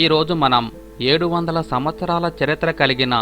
ఈరోజు మనం ఏడు వందల సంవత్సరాల చరిత్ర కలిగిన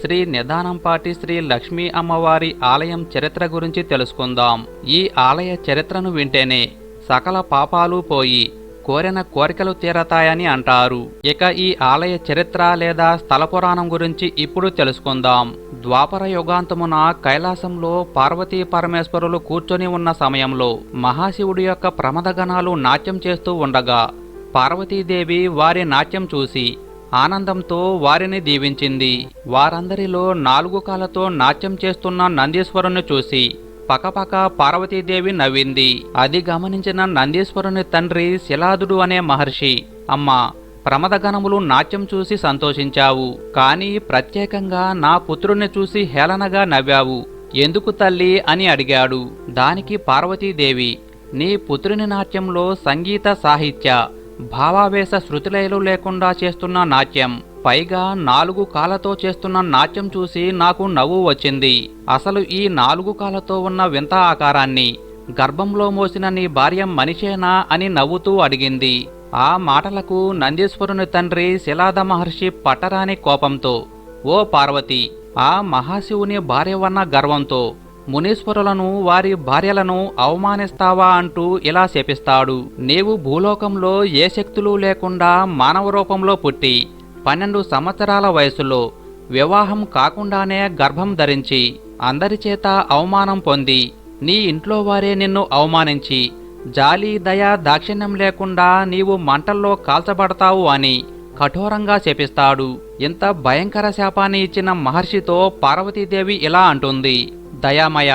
శ్రీ నిదానంపాటి శ్రీ లక్ష్మీ అమ్మవారి ఆలయం చరిత్ర గురించి తెలుసుకుందాం. ఈ ఆలయ చరిత్రను వింటేనే సకల పాపాలు పోయి కోరిన కోరికలు తీరతాయని అంటారు. ఇక ఈ ఆలయ చరిత్ర లేదా స్థల పురాణం గురించి ఇప్పుడు తెలుసుకుందాం. ద్వాపర యుగాంతమున కైలాసంలో పార్వతీ పరమేశ్వరులు కూర్చొని ఉన్న సమయంలో మహాశివుడి యొక్క ప్రమదగణాలు నాట్యం చేస్తూ ఉండగా పార్వతీదేవి వారి నాట్యం చూసి ఆనందంతో వారిని దీవించింది. వారందరిలో నాలుగు కాలతో నాట్యం చేస్తున్న నందీశ్వరుని చూసి పకపక పార్వతీదేవి నవ్వింది. అది గమనించిన నందీశ్వరుని తండ్రి శిలాదుడు అనే మహర్షి అమ్మా ప్రమదగణములు నాట్యం చూసి సంతోషించావు కానీ ప్రత్యేకంగా నా పుత్రుణ్ణి చూసి హేళనగా నవ్వావు. ఎందుకు తల్లి? అని అడిగాడు. దానికి పార్వతీదేవి నీ పుత్రుని నాట్యంలో సంగీత సాహిత్య భావావేశ శృతిలయలు లేకుండా చేస్తున్న నాట్యం. పైగా నాలుగు కాళ్ళతో చేస్తున్న నాట్యం చూసి నాకు నవ్వు వచ్చింది. అసలు ఈ నాలుగు కాళ్ళతో ఉన్న వింత ఆకారాన్ని గర్భంలో మోసిన నీ భార్య మనిషేనా అని నవ్వుతూ అడిగింది. ఆ మాటలకు నందీశ్వరుని తండ్రి శిలాద మహర్షి పట్టరాని కోపంతో ఓ పార్వతి ఆ మహాశివుని భార్య వన్న గర్వంతో మునీశ్వరులను వారి భార్యలను అవమానిస్తావా అంటూ ఇలా శపిస్తాడు. నీవు భూలోకంలో ఏ శక్తులు లేకుండా మానవ రూపంలో పుట్టి పన్నెండు సంవత్సరాల వయసులో వివాహం కాకుండానే గర్భం ధరించి అందరి చేత అవమానం పొంది నీ ఇంట్లో వారే నిన్ను అవమానించి జాలి దయ దాక్షిణ్యం లేకుండా నీవు మంటల్లో కాల్చబడతావు అని కఠోరంగా శపిస్తాడు. ఇంత భయంకర శాపాన్ని ఇచ్చిన మహర్షితో పార్వతీదేవి ఇలా అంటుంది. దయామయ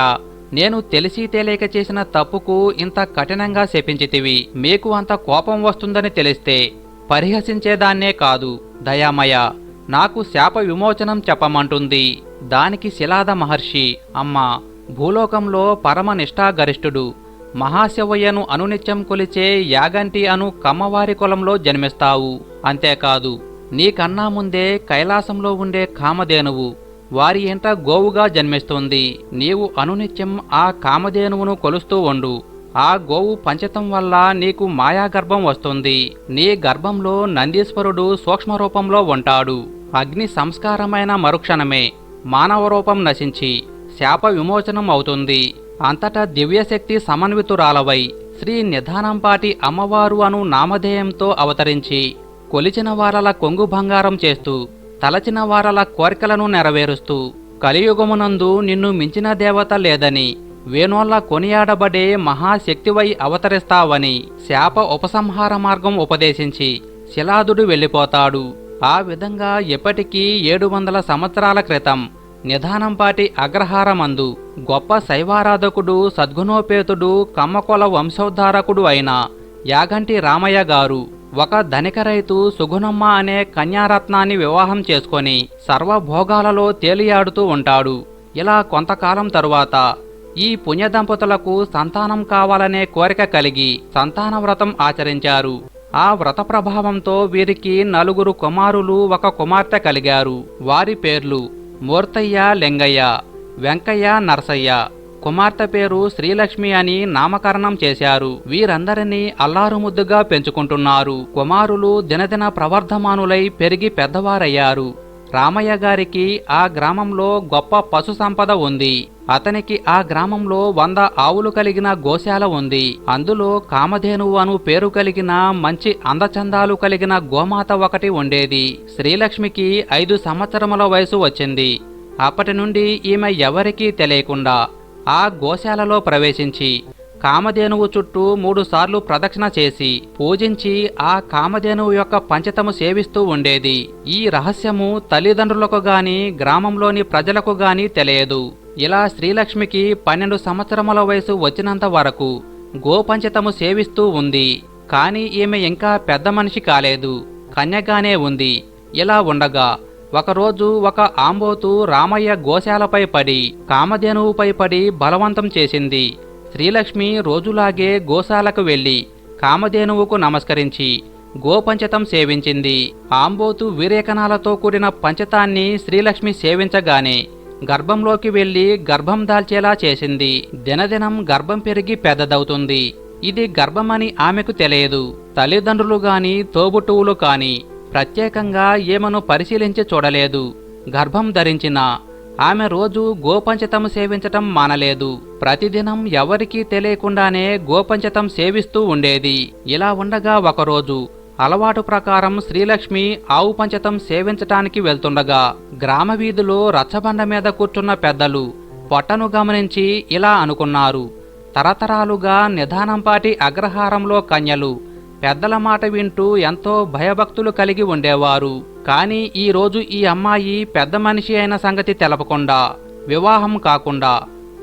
నేను తెలిసి తెలియక చేసిన తప్పుకు ఇంత కఠినంగా శపించితివి. మీకు అంత కోపం వస్తుందని తెలిస్తే పరిహసించేదాన్నే కాదు. దయామయ నాకు శాప విమోచనం చెప్పమంటుంది. దానికి శిలాద మహర్షి అమ్మ భూలోకంలో పరమ నిష్ఠాగరిష్ఠుడు. మహాశివయ్యను అనునిత్యం కొలిచే యాగంటి అను కమ్మవారి కులంలో జన్మిస్తావు. అంతేకాదు నీకన్నా ముందే కైలాసంలో ఉండే కామధేనువు వారి ఇంట గోవుగా జన్మిస్తుంది. నీవు అనునిత్యం ఆ కామధేనువును కొలుస్తూ ఉండు. ఆ గోవు పంచతం వల్ల నీకు మాయాగర్భం వస్తుంది. నీ గర్భంలో నందీశ్వరుడు సూక్ష్మ రూపంలో ఉంటాడు. అగ్ని సంస్కారమైన మరుక్షణమే మానవ రూపం నశించి శాప విమోచనం అవుతుంది. అంతటా దివ్యశక్తి సమన్వితురాలవై శ్రీ నిధానంపాటి అమ్మవారు అను నామధేయంతో అవతరించి కొలిచిన వారల కొంగు బంగారం చేస్తూ తలచిన వారల కోరికలను నెరవేరుస్తూ కలియుగమునందు నిన్ను మించిన దేవత లేదని వేణోళ్ళ కొనియాడబడే మహాశక్తివై అవతరిస్తావని శాప ఉపసంహార మార్గం ఉపదేశించి శిలాదుడు వెళ్ళిపోతాడు. ఆ విధంగా ఎప్పటికీ ఏడు వందల సంవత్సరాల క్రితం నిధానంపాటి అగ్రహారమందు గొప్ప శైవారాధకుడు సద్గుణోపేతుడు కమ్మకొల వంశోద్ధారకుడు అయిన యాగంటి రామయ్య గారు ఒక ధనిక రైతు సుగుణమ్మ అనే కన్యారత్నాన్ని వివాహం చేసుకొని సర్వభోగాలలో తేలియాడుతూ ఉంటాడు. ఇలా కొంతకాలం తరువాత ఈ పుణ్యదంపతులకు సంతానం కావాలనే కోరిక కలిగి సంతాన వ్రతం ఆచరించారు. ఆ వ్రత ప్రభావంతో వీరికి నలుగురు కుమారులు ఒక కుమార్తె కలిగారు. వారి పేర్లు మూర్తయ్య లింగయ్య వెంకయ్య నరసయ్య. కుమార్తె పేరు శ్రీలక్ష్మి అని నామకరణం చేశారు. వీరందరినీ అల్లారుముద్దుగా పెంచుకుంటున్నారు. కుమారులు దినదిన ప్రవర్ధమానులై పెరిగి పెద్దవారయ్యారు. రామయ్య గారికి ఆ గ్రామంలో గొప్ప పశు సంపద ఉంది. అతనికి ఆ గ్రామంలో వంద ఆవులు కలిగిన గోశాల ఉంది. అందులో కామధేనువు అను పేరు కలిగిన మంచి అందచందాలు కలిగిన గోమాత ఒకటి ఉండేది. శ్రీలక్ష్మికి ఐదు సంవత్సరముల వయసు వచ్చింది. అప్పటి నుండి ఈమె ఎవరికీ తెలియకుండా ఆ గోశాలలో ప్రవేశించి కామధేనువు చుట్టూ మూడుసార్లు ప్రదక్షిణ చేసి పూజించి ఆ కామధేనువు యొక్క పంచతము సేవిస్తూ ఉండేది. ఈ రహస్యము తల్లిదండ్రులకు గాని గ్రామంలోని ప్రజలకు గాని తెలియదు. ఇలా శ్రీలక్ష్మికి పన్నెండు సంవత్సరముల వయసు వచ్చినంత వరకు గోపంచతము సేవిస్తూ ఉంది. కానీ ఈమె ఇంకా పెద్ద మనిషి కాలేదు. కన్యగానే ఉంది. ఇలా ఉండగా ఒకరోజు ఒక ఆంబోతు రామయ్య గోశాలపై పడి కామధేనువుపై పడి బలవంతం చేసింది. శ్రీలక్ష్మి రోజులాగే గోశాలకు వెళ్ళి కామధేనువుకు నమస్కరించి గోపంచతం సేవించింది. ఆంబోతు వీరేకనాలతో కూడిన పంచతాన్ని శ్రీలక్ష్మి సేవించగానే గర్భంలోకి వెళ్ళి గర్భం దాల్చేలా చేసింది. దినదినం గర్భం పెరిగి పెద్దదవుతుంది. ఇది గర్భమని ఆమెకు తెలియదు. తల్లిదండ్రులు గాని తోబుట్టువులు కాని ప్రత్యేకంగా ఏమను పరిశీలించి చూడలేదు. గర్భం ధరించిన ఆమె రోజు గోపంచతం సేవించటం మానలేదు. ప్రతిదినం ఎవరికీ తెలియకుండానే గోపంచతం సేవిస్తూ ఉండేది. ఇలా ఉండగా ఒకరోజు అలవాటు ప్రకారం శ్రీలక్ష్మి ఆవు పంచతం సేవించటానికి వెళ్తుండగా గ్రామ వీధిలో రచ్చబండ మీద కూర్చున్న పెద్దలు పొట్టను గమనించి ఇలా అనుకున్నారు. తరతరాలుగా నిదానంపాటి అగ్రహారంలో కన్యలు పెద్దల మాట వింటూ ఎంతో భయభక్తులు కలిగి ఉండేవారు. కానీ ఈరోజు ఈ అమ్మాయి పెద్ద మనిషి అయిన సంగతి తెలపకుండా వివాహం కాకుండా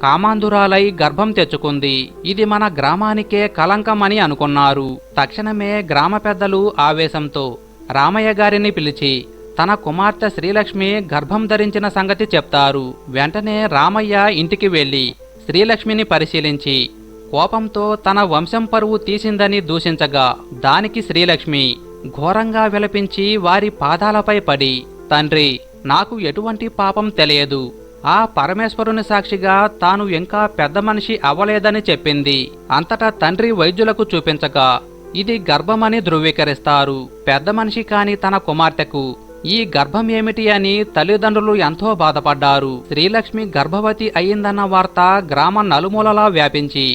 కామాంధురాలై గర్భం తెచ్చుకుంది. ఇది మన గ్రామానికే కలంకమని అనుకున్నారు. తక్షణమే గ్రామ పెద్దలు ఆవేశంతో రామయ్య గారిని పిలిచి తన కుమార్తె శ్రీలక్ష్మి గర్భం ధరించిన సంగతి చెప్తారు. వెంటనే రామయ్య ఇంటికి వెళ్ళి శ్రీలక్ష్మిని పరిశీలించి కోపంతో తన వంశం పరువు తీసిందని దూషించగా దానికి శ్రీలక్ష్మి ఘోరంగా విలపించి వారి పాదాలపై పడి తండ్రి నాకు ఎటువంటి పాపం తెలియదు. ఆ పరమేశ్వరుని సాక్షిగా తాను ఇంకా పెద్ద మనిషి అవ్వలేదని చెప్పింది. అంతటా తండ్రి వైద్యులకు చూపించగా ఇది గర్భమని ధృవీకరిస్తారు. పెద్ద మనిషి కాని తన కుమార్తెకు. ఈ గర్భం ఏమిటి అని తల్లిదండ్రులు ఎంతో బాధపడ్డారు. శ్రీలక్ష్మి గర్భవతి అయిందన్న వార్త గ్రామ నలుమూలలా వ్యాపించి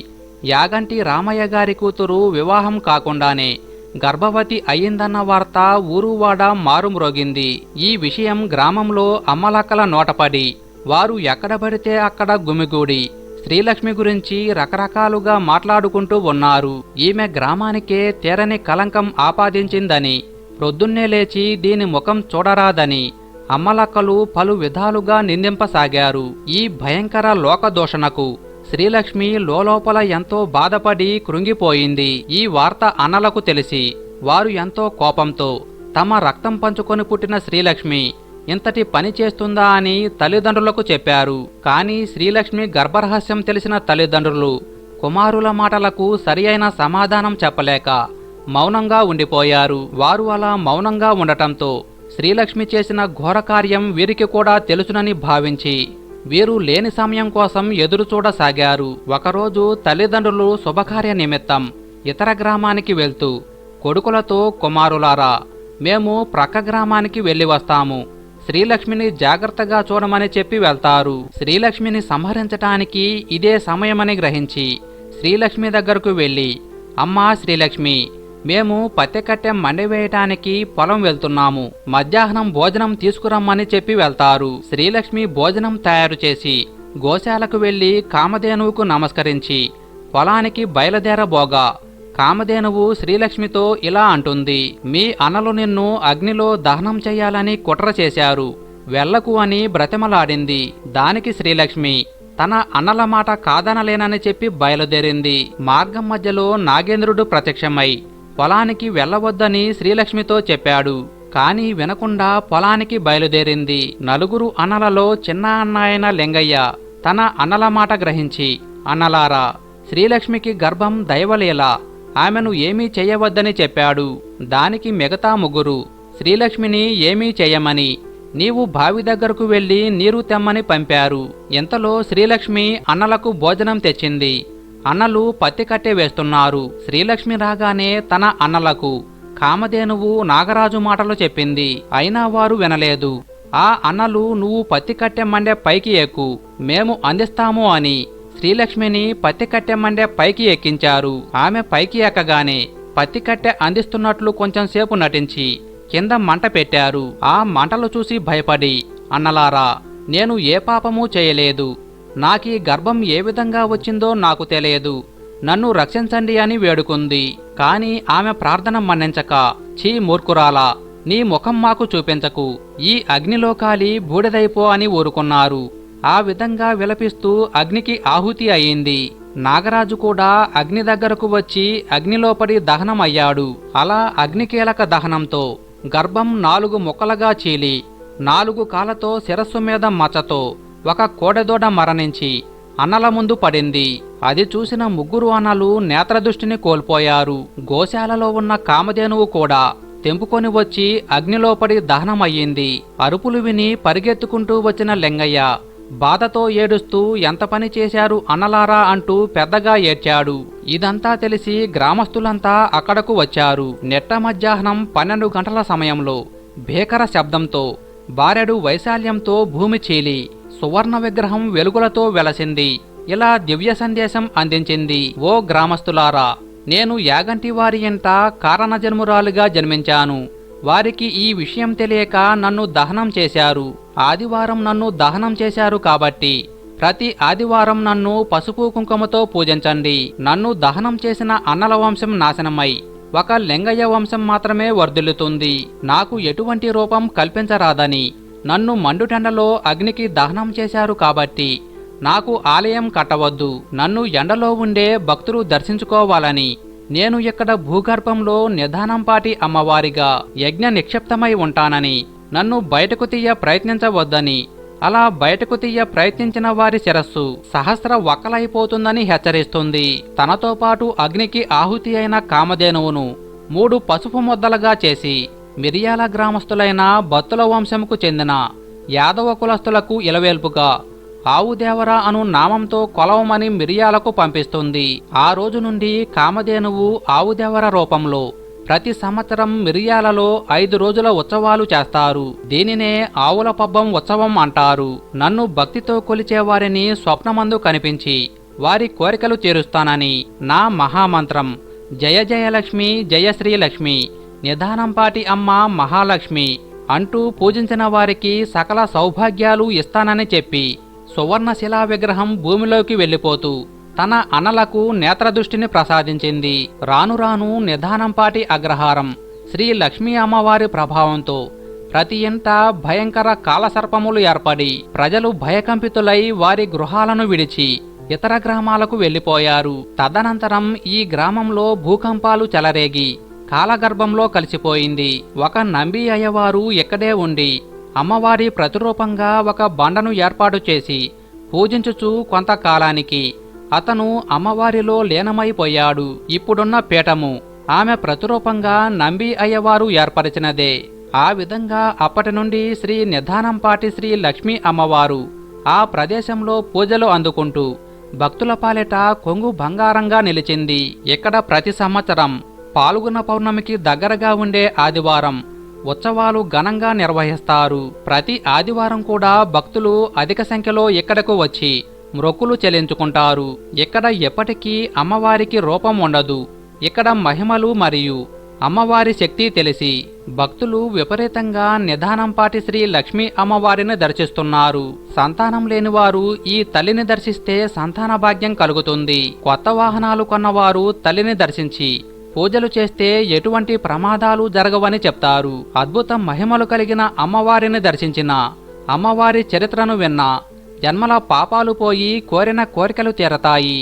యాగంటి రామయ్య గారి కూతురు వివాహం కాకుండానే గర్భవతి అయిందన్న వార్త ఊరువాడ మారుమ్రోగింది. ఈ విషయం గ్రామంలో అమ్మలక్కల నోటపడి వారు ఎక్కడ పడితే అక్కడ గుమిగూడి శ్రీలక్ష్మి గురించి రకరకాలుగా మాట్లాడుకుంటూ ఉన్నారు. ఈమె గ్రామానికే తీరని కలంకం ఆపాదించిందని ప్రొద్దున్నే లేచి దీని ముఖం చూడరాదని అమ్మలక్కలు పలు విధాలుగా నిందింపసాగారు. ఈ భయంకర లోకదోషణకు శ్రీలక్ష్మి లోలోపల ఎంతో బాధపడి కృంగిపోయింది. ఈ వార్త అన్నలకు తెలిసి వారు ఎంతో కోపంతో తమ రక్తం పంచుకొని పుట్టిన శ్రీలక్ష్మి ఇంతటి పని చేస్తుందా అని తల్లిదండ్రులకు చెప్పారు. కానీ శ్రీలక్ష్మి గర్భరహస్యం తెలిసిన తల్లిదండ్రులు కుమారుల మాటలకు సరియైన సమాధానం చెప్పలేక మౌనంగా ఉండిపోయారు. వారు అలా మౌనంగా ఉండటంతో శ్రీలక్ష్మి చేసిన ఘోరకార్యం వీరికి కూడా తెలుసునని భావించి వీరు లేని సమయం కోసం ఎదురు చూడసాగారు. ఒకరోజు తల్లిదండ్రులు శుభకార్య నిమిత్తం ఇతర గ్రామానికి వెళ్తూ కొడుకులతో కుమారులారా మేము ప్రక్క గ్రామానికి వెళ్ళి వస్తాము. శ్రీలక్ష్మిని జాగ్రత్తగా చూడమని చెప్పి వెళ్తారు. శ్రీలక్ష్మిని సంహరించటానికి ఇదే సమయమని గ్రహించి శ్రీలక్ష్మి దగ్గరకు వెళ్ళి అమ్మా శ్రీలక్ష్మి మేము పత్తె కట్టె మండివేయటానికి పొలం వెళ్తున్నాము. మధ్యాహ్నం భోజనం తీసుకురమ్మని చెప్పి వెళ్తారు. శ్రీలక్ష్మి భోజనం తయారు చేసి గోశాలకు వెళ్ళి కామధేనువుకు నమస్కరించి పొలానికి బయలుదేరబోగా. కామధేనువు శ్రీలక్ష్మితో ఇలా అంటుంది మీ అన్నలు నిన్ను అగ్నిలో దహనం చేయాలని కుట్ర చేశారు. వెళ్ళకు అని బ్రతిమలాడింది. దానికి శ్రీలక్ష్మి తన అన్నల మాట కాదనలేనని చెప్పి బయలుదేరింది. మార్గం మధ్యలో నాగేంద్రుడు ప్రత్యక్షమై పొలానికి వెళ్ళవద్దని శ్రీలక్ష్మితో చెప్పాడు. కాని వినకుండా పొలానికి బయలుదేరింది. నలుగురు అన్నలలో చిన్న అన్నాయన లింగయ్య తన అన్నల మాట గ్రహించి అన్నలారా శ్రీలక్ష్మికి గర్భం దైవలీల. ఆమెను ఏమీ చేయవద్దని చెప్పాడు. దానికి మిగతా ముగ్గురు శ్రీలక్ష్మిని ఏమీ చేయమని నీవు బావి దగ్గరకు వెళ్ళి నీరు తెమ్మని పంపారు. ఇంతలో శ్రీలక్ష్మి అన్నలకు భోజనం తెచ్చింది. అన్నలు పత్తి కట్టె వేస్తున్నారు. శ్రీలక్ష్మి రాగానే తన అన్నలకు కామధేనువు నాగరాజు మాటలు చెప్పింది. అయినా వారు వినలేదు. ఆ అన్నలు నువ్వు పత్తి కట్టె మండే పైకి ఎక్కు. మేము అందిస్తాము అని శ్రీలక్ష్మిని పత్తి కట్టెమండే పైకి ఎక్కించారు. ఆమె పైకి ఎక్కగానే పత్తి కట్టె అందిస్తున్నట్లు కొంచెం సేపు నటించి కింద మంట పెట్టారు. ఆ మంటలు చూసి భయపడి అన్నలారా నేను ఏ పాపమూ చేయలేదు. నాకీ గర్భం ఏ విధంగా వచ్చిందో నాకు తెలియదు. నన్ను రక్షించండి అని వేడుకుంది. కాని ఆమె ప్రార్థన మన్నించక చీ మూర్ఖురాలా నీ ముఖం మాకు చూపించకు. ఈ అగ్నిలో కాలి బూడిదైపో అని ఊరుకున్నారు. ఆ విధంగా విలపిస్తూ అగ్నికి ఆహుతి అయింది. నాగరాజు కూడా అగ్ని దగ్గరకు వచ్చి అగ్నిలో పడి దహనం అయ్యాడు అలా అగ్నికీలక దహనంతో గర్భం నాలుగు ముక్కలుగా చీలి నాలుగు కాళ్ళతో శిరస్సు మీద మచ్చతో ఒక కోడెదోడ మరణించి అన్నల ముందు పడింది. అది చూసిన ముగ్గురు అన్నలు నేత్రదృష్టిని కోల్పోయారు. గోశాలలో ఉన్న కామధేనువు కూడా తెంపుకొని వచ్చి అగ్నిలో పడి దహనమయ్యింది. అరుపులు విని పరిగెత్తుకుంటూ వచ్చిన లింగయ్య బాధతో ఏడుస్తూ ఎంత పని చేశారు అన్నలారా అంటూ పెద్దగా ఏడ్చాడు. ఇదంతా తెలిసి గ్రామస్తులంతా అక్కడకు వచ్చారు. నెట్ట మధ్యాహ్నం పన్నెండు గంటల సమయంలో భీకర శబ్దంతో బారెడు వైశాల్యంతో భూమి చీలి సువర్ణ విగ్రహం వెలుగులతో వెలసింది. ఇలా దివ్య సందేశం అందించింది ఓ గ్రామస్తులారా నేను యాగంటి వారి ఇంట కారణజన్మురాలుగా జన్మించాను. వారికి ఈ విషయం తెలియక నన్ను దహనం చేశారు. ఆదివారం నన్ను దహనం చేశారు కాబట్టి ప్రతి ఆదివారం నన్ను పసుపు కుంకుమతో పూజించండి. నన్ను దహనం చేసిన అన్నల వంశం నాశనమై ఒక లింగయ్య వంశం మాత్రమే వర్ధిల్లుతుంది. నాకు ఎటువంటి రూపం కల్పించరాదని నన్ను మండుటెండలో అగ్నికి దహనం చేశారు కాబట్టి నాకు ఆలయం కట్టవద్దు. నన్ను ఎండలో ఉండే భక్తులు దర్శించుకోవాలని నేను ఇక్కడ భూగర్భంలో నిదానంపాటి అమ్మవారిగా యజ్ఞ నిక్షిప్తమై ఉంటానని నన్ను బయటకు తీయ ప్రయత్నించవద్దని అలా బయటకు తీయ ప్రయత్నించిన వారి శిరస్సు సహస్ర వక్కలైపోతుందని హెచ్చరిస్తుంది. తనతో పాటు అగ్నికి ఆహుతి అయిన కామధేనువును మూడు పసుపు ముద్దలుగా చేసి మిరియాల గ్రామస్తులైన బత్తుల వంశముకు చెందిన యాదవ కులస్తులకు ఇలవేల్పుగా ఆవుదేవరా అను నామంతో కొలవమని మిరియాలకు పంపిస్తుంది. ఆ రోజు నుండి కామధేనువు ఆవుదేవర రూపంలో. ప్రతి సంవత్సరం మిరియాలలో ఐదు రోజుల ఉత్సవాలు చేస్తారు. దీనినే ఆవుల పబ్బం ఉత్సవం అంటారు. నన్ను భక్తితో కొలిచే వారిని స్వప్నమందు కనిపించి వారి కోరికలు తీరుస్తానని నా మహామంత్రం. జయ జయలక్ష్మి జయశ్రీలక్ష్మి నిదానంపాటి అమ్మ మహాలక్ష్మి అంటూ పూజించిన వారికి సకల సౌభాగ్యాలు ఇస్తానని చెప్పి సువర్ణశిలా విగ్రహం భూమిలోకి వెళ్ళిపోతూ తన అనలకు నేత్రదృష్టిని ప్రసాదించింది. రాను రాను నిదానంపాటి అగ్రహారం శ్రీ లక్ష్మీ అమ్మవారి ప్రభావంతో ప్రతి ఇంట భయంకర కాలసర్పములు ఏర్పడి ప్రజలు భయకంపితులై వారి గృహాలను విడిచి ఇతర గ్రామాలకు వెళ్ళిపోయారు. తదనంతరం ఈ గ్రామంలో భూకంపాలు చెలరేగి కాలగర్భంలో కలిసిపోయింది. ఒక నంబి అయ్యవారు ఇక్కడే ఉండి అమ్మవారి ప్రతిరూపంగా ఒక బండను ఏర్పాటు చేసి పూజించుచు కొంతకాలానికి అతను అమ్మవారిలో లీనమైపోయాడు. ఇప్పుడున్న పీఠము ఆమె ప్రతిరూపంగా నంబి అయ్యవారు ఏర్పరిచినదే. ఆ విధంగా అప్పటి నుండి శ్రీ నిధానంపాటి శ్రీ లక్ష్మీ అమ్మవారు ఆ ప్రదేశంలో పూజలు అందుకుంటూ భక్తుల పాలిట కొంగు బంగారంగా నిలిచింది. ఇక్కడ ప్రతి సంవత్సరం పాల్గొన పౌర్ణమికి దగ్గరగా ఉండే ఆదివారం ఉత్సవాలు ఘనంగా నిర్వహిస్తారు. ప్రతి ఆదివారం కూడా భక్తులు అధిక సంఖ్యలో ఇక్కడకు వచ్చి మ్రొక్కులు చెల్లించుకుంటారు. ఇక్కడ ఎప్పటికీ అమ్మవారికి రూపం ఉండదు. ఇక్కడ మహిమలు మరియు అమ్మవారి శక్తి తెలిసి భక్తులు విపరీతంగా నిదానంపాటి శ్రీ లక్ష్మీ అమ్మవారిని దర్శిస్తున్నారు. సంతానం లేనివారు ఈ తల్లిని దర్శిస్తే సంతాన భాగ్యం కలుగుతుంది. కొత్త వాహనాలు కొన్నవారు తల్లిని దర్శించి పూజలు చేస్తే ఎటువంటి ప్రమాదాలు జరగవని చెప్తారు. అద్భుత మహిమలు కలిగిన అమ్మవారిని దర్శించిన. అమ్మవారి చరిత్రను విన్న. జన్మల పాపాలు పోయి కోరిన కోరికలు తీరతాయి.